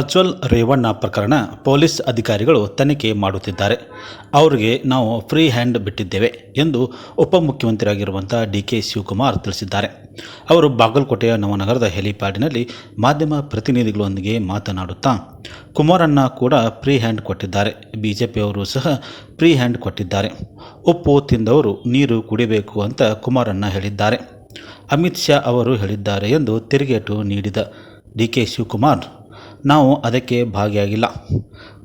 ಪ್ರಜ್ವಲ್ ರೇವಣ್ಣ ಪ್ರಕರಣ ಪೊಲೀಸ್ ಅಧಿಕಾರಿಗಳು ತನಿಖೆ ಮಾಡುತ್ತಿದ್ದಾರೆ. ಅವರಿಗೆ ನಾವು ಫ್ರೀ ಹ್ಯಾಂಡ್ ಬಿಟ್ಟಿದ್ದೇವೆ ಎಂದು ಉಪಮುಖ್ಯಮಂತ್ರಿಯಾಗಿರುವಂಥ ಡಿ ಕೆ ಶಿವಕುಮಾರ್ ತಿಳಿಸಿದ್ದಾರೆ. ಅವರು ಬಾಗಲಕೋಟೆಯ ನವನಗರದ ಹೆಲಿಪ್ಯಾಡ್ನಲ್ಲಿ ಮಾಧ್ಯಮ ಪ್ರತಿನಿಧಿಗಳೊಂದಿಗೆ ಮಾತನಾಡುತ್ತಾ, ಕುಮಾರಣ್ಣ ಕೂಡ ಫ್ರೀ ಹ್ಯಾಂಡ್ ಕೊಟ್ಟಿದ್ದಾರೆ. ಬಿಜೆಪಿಯವರು ಸಹ ಫ್ರೀ ಹ್ಯಾಂಡ್ ಕೊಟ್ಟಿದ್ದಾರೆ. ಉಪ್ಪು ತಿಂದವರು ನೀರು ಕುಡಿಬೇಕು ಅಂತ ಕುಮಾರಣ್ಣ ಹೇಳಿದ್ದಾರೆ. ಅಮಿತ್ ಶಾ ಅವರು ಹೇಳಿದ್ದಾರೆ ಎಂದು ತಿರುಗೇಟು ನೀಡಿದ ಡಿ ಕೆ ಶಿವಕುಮಾರ್. ನಾವು ಅದಕ್ಕೆ ಭಾಗಿಯಾಗಿಲ್ಲ.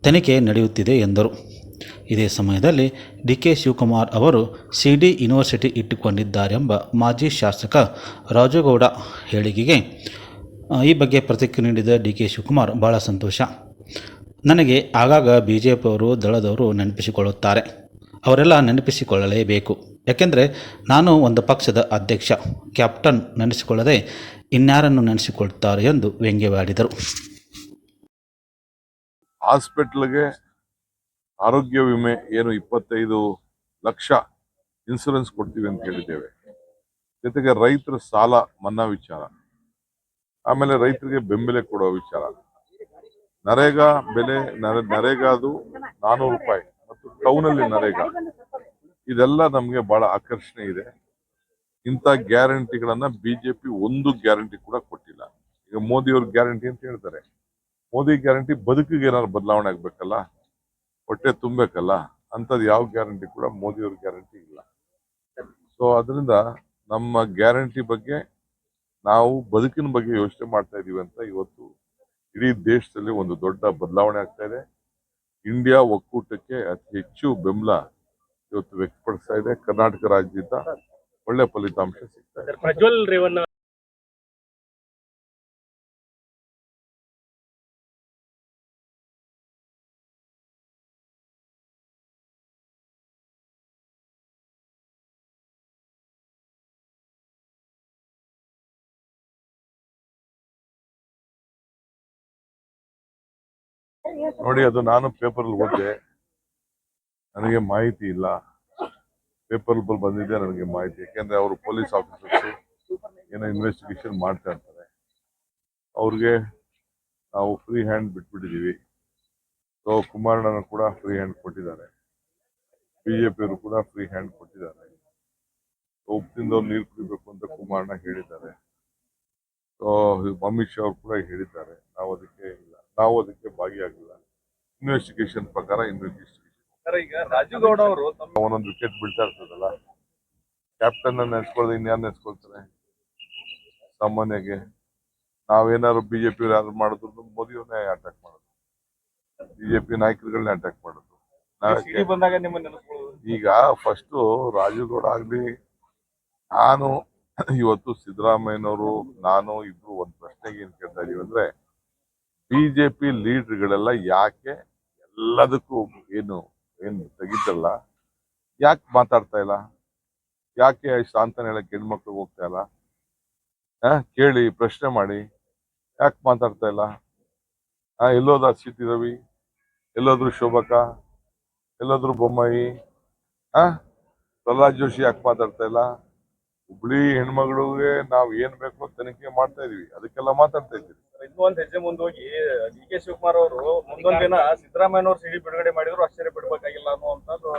ತನಿಖೆ ನಡೆಯುತ್ತಿದೆ ಎಂದರು. ಇದೇ ಸಮಯದಲ್ಲಿ ಡಿ ಕೆ ಶಿವಕುಮಾರ್ ಅವರು ಸಿ ಡಿ ಯೂನಿವರ್ಸಿಟಿ ಇಟ್ಟುಕೊಂಡಿದ್ದಾರೆಂಬ ಮಾಜಿ ಶಾಸಕ ರಾಜುಗೌಡ ಹೇಳಿಕೆಗೆ ಈ ಬಗ್ಗೆ ಪ್ರತಿಕ್ರಿಯೆ ನೀಡಿದ ಡಿ ಕೆ ಶಿವಕುಮಾರ್ ಭಾಳ ಸಂತೋಷ. ನನಗೆ ಆಗಾಗ ಬಿ ಜೆ ಪಿಯವರು ದಳದವರು ನೆನಪಿಸಿಕೊಳ್ಳುತ್ತಾರೆ. ಅವರೆಲ್ಲ ನೆನಪಿಸಿಕೊಳ್ಳಲೇಬೇಕು. ಯಾಕೆಂದರೆ ನಾನು ಒಂದು ಪಕ್ಷದ ಅಧ್ಯಕ್ಷ, ಕ್ಯಾಪ್ಟನ್ ನೆನೆಸಿಕೊಳ್ಳದೆ ಇನ್ಯಾರನ್ನು ನೆನೆಸಿಕೊಳ್ಳುತ್ತಾರೆ ಎಂದು ವ್ಯಂಗ್ಯವಾಡಿದರು. ಹಾಸ್ಪಿಟ್ಲ್ಗೆ ಆರೋಗ್ಯ ವಿಮೆ ಏನು ಇಪ್ಪತ್ತೈದು ಲಕ್ಷ ಇನ್ಸೂರೆನ್ಸ್ ಕೊಡ್ತೀವಿ ಅಂತ ಹೇಳಿದ್ದೇವೆ. ಜೊತೆಗೆ ರೈತರ ಸಾಲ ಮನ್ನಾ ವಿಚಾರ. ಆಮೇಲೆ ರೈತರಿಗೆ ಬೆಂಬಲ ಕೊಡುವ ವಿಚಾರ. ನರೇಗಾ ಬೆಲೆ ನರೆ- ನರೇಗಾದು ನಾನೂರು ರೂಪಾಯಿ ಮತ್ತು ಟೌನಲ್ಲಿ ನರೇಗಾ. ಇದೆಲ್ಲ ನಮಗೆ ಬಹಳ ಆಕರ್ಷಣೆ ಇದೆ. ಇಂಥ ಗ್ಯಾರಂಟಿಗಳನ್ನ ಬಿಜೆಪಿ ಒಂದು ಗ್ಯಾರಂಟಿ ಕೂಡ ಕೊಟ್ಟಿಲ್ಲ. ಈಗ ಮೋದಿಯವ್ರ ಗ್ಯಾರಂಟಿ ಅಂತ ಹೇಳ್ತಾರೆ. ಮೋದಿ ಗ್ಯಾರಂಟಿ ಬದುಕಿಗೆ ಏನಾದ್ರು ಬದಲಾವಣೆ ಆಗ್ಬೇಕಲ್ಲ? ಹೊಟ್ಟೆ ತುಂಬಬೇಕಲ್ಲ? ಅಂಥದ್ದು ಯಾವ ಗ್ಯಾರಂಟಿ ಕೂಡ ಮೋದಿ ಅವ್ರ ಗ್ಯಾರಂಟಿ ಇಲ್ಲ. ಸೊ ಅದರಿಂದ ನಮ್ಮ ಗ್ಯಾರಂಟಿ ಬಗ್ಗೆ ನಾವು ಬದುಕಿನ ಬಗ್ಗೆ ಯೋಚನೆ ಮಾಡ್ತಾ ಇದೀವಿ ಅಂತ ಇವತ್ತು ಇಡೀ ದೇಶದಲ್ಲಿ ಒಂದು ದೊಡ್ಡ ಬದಲಾವಣೆ ಆಗ್ತಾ ಇದೆ. ಇಂಡಿಯಾ ಒಕ್ಕೂಟಕ್ಕೆ ಅತಿ ಹೆಚ್ಚು ಬೆಂಬಲ ಇವತ್ತು ವ್ಯಕ್ತಪಡಿಸ್ತಾ ಇದೆ. ಕರ್ನಾಟಕ ರಾಜ್ಯದಿಂದ ಒಳ್ಳೆ ಫಲಿತಾಂಶ ಸಿಗ್ತಾ ಇದೆ. ನೋಡಿ, ಅದು ನಾನು ಪೇಪರ್ ಓದಿದೆ. ನನಗೆ ಮಾಹಿತಿ ಇಲ್ಲ. ಪೇಪರ್ ಬಂದಿದೆ ನನಗೆ ಮಾಹಿತಿ. ಯಾಕೆಂದ್ರೆ ಅವರು ಪೊಲೀಸ್ ಆಫೀಸರ್ಸ್ ಏನೋ ಇನ್ವೆಸ್ಟಿಗೇಷನ್ ಮಾಡ್ತಾ ಇರ್ತಾರೆ. ಅವ್ರಿಗೆ ನಾವು ಫ್ರೀ ಹ್ಯಾಂಡ್ ಬಿಟ್ಬಿಟ್ಟಿದೀವಿ. ಸೊ ಕುಮಾರಣ್ಣನ ಕೂಡ ಫ್ರೀ ಹ್ಯಾಂಡ್ ಕೊಟ್ಟಿದ್ದಾರೆ. ಬಿಜೆಪಿಯವರು ಕೂಡ ಫ್ರೀ ಹ್ಯಾಂಡ್ ಕೊಟ್ಟಿದ್ದಾರೆ. ಉಪ್ಪಿಂದ ಅವ್ರು ನೀರು ಕುಡಿಬೇಕು ಅಂತ ಕುಮಾರಣ್ಣ ಹೇಳಿದ್ದಾರೆ. ಸೊ ಅಮಿತ್ ಶಾ ಅವರು ಕೂಡ ಹೇಳಿದ್ದಾರೆ. ನಾವು ಅದಕ್ಕೆ ನಾವು ಅದಕ್ಕೆ ಭಾಗಿಯಾಗಿಲ್ಲ. ಇನ್ವೆಸ್ಟಿಗೇಷನ್ ಪ್ರಕಾರ ಇನ್ವೆಸ್ಟಿಗೇಷನ್ ಈಗ ಅವರು ಒಂದೊಂದು ವಿಕೆಟ್ ಬೀಳ್ತಾ ಇರ್ತದಲ್ಲ ಕ್ಯಾಪ್ಟನ್ ನೆನೆಸ್ಕೊಳ್ಳದೆ ಇನ್ಯಾರು ನೆನೆಸ್ಕೊಳ್ತಾರೆ? ಸಾಮಾನ್ಯಗೆ ನಾವೇನಾದ್ರು ಬಿಜೆಪಿ ಯಾರು ಮಾಡಿದ್ರು ಮೋದಿಯವ್ರನ್ನೇ ಅಟ್ಯಾಕ್ ಮಾಡೋದು. ಬಿಜೆಪಿ ನಾಯಕರುಗಳನ್ನೇ ಅಟ್ಯಾಕ್ ಮಾಡೋದು. ಬಂದಾಗ ಈಗ ಫಸ್ಟ್ ರಾಜುಗೌಡ ಆಗ್ಲಿ ನಾನು ಇವತ್ತು ಸಿದ್ದರಾಮಯ್ಯನವರು ನಾನು ಇಬ್ರು ಒಂದು ಪ್ರಶ್ನೆಗೆ ಏನ್ ಕೇಳ್ತಾ ಇದೀವಿ ಅಂದ್ರೆ ಬಿಜೆಪಿ ಲೀಡರ್ಗಳೆಲ್ಲ ಯಾಕೆ ಎಲ್ಲದಕ್ಕೂ ಏನು ಏನು ತೆಗಿತಲ್ಲ? ಯಾಕೆ ಮಾತಾಡ್ತಾ ಇಲ್ಲ? ಯಾಕೆ ಶಾಂತನ ಹೇಳಕ್ಕೆ ಹೆಣ್ಮಕ್ಳು ಹೋಗ್ತಾ ಇಲ್ಲ? ಕೇಳಿ, ಪ್ರಶ್ನೆ ಮಾಡಿ. ಯಾಕೆ ಮಾತಾಡ್ತಾ ಇಲ್ಲ? ಎಲ್ಲೋದ ಸಿ ಟಿ ರವಿ ಎಲ್ಲೋದ್ರು ಶೋಭಕ? ಎಲ್ಲೋದ್ರು ಬೊಮ್ಮಾಯಿ? ಆ, ಪ್ರಹ್ಲಾದ್ ಜೋಶಿ ಯಾಕೆ ಮಾತಾಡ್ತಾ ಇಲ್ಲ? ಹುಬ್ಳಿ ಹೆಣ್ಮಗಳಿಗೆ ನಾವು ಏನ್ ಬೇಕೋ ತನಿಖೆ ಮಾಡ್ತಾ ಇದೀವಿ. ಅದಕ್ಕೆಲ್ಲ ಮಾತಾಡ್ತಾ ಇದ್ದೀವಿ. ಇನ್ನೂ ಒಂದ್ ಹೆಜ್ಜೆ ಮುಂದೋಗಿ ಡಿ ಕೆ ಶಿವಕುಮಾರ್ ಅವರು ಮುಂದೊಂದ್ ದಿನ ಸಿದ್ದರಾಮಯ್ಯ ಅವರು ಸಿಡಿ ಬಿಡುಗಡೆ ಮಾಡಿದ್ರು ಆಶ್ಚರ್ಯ ಬಿಡ್ಬೇಕಾಗಿಲ್ಲ ಅನ್ನುವಂಥದ್ದು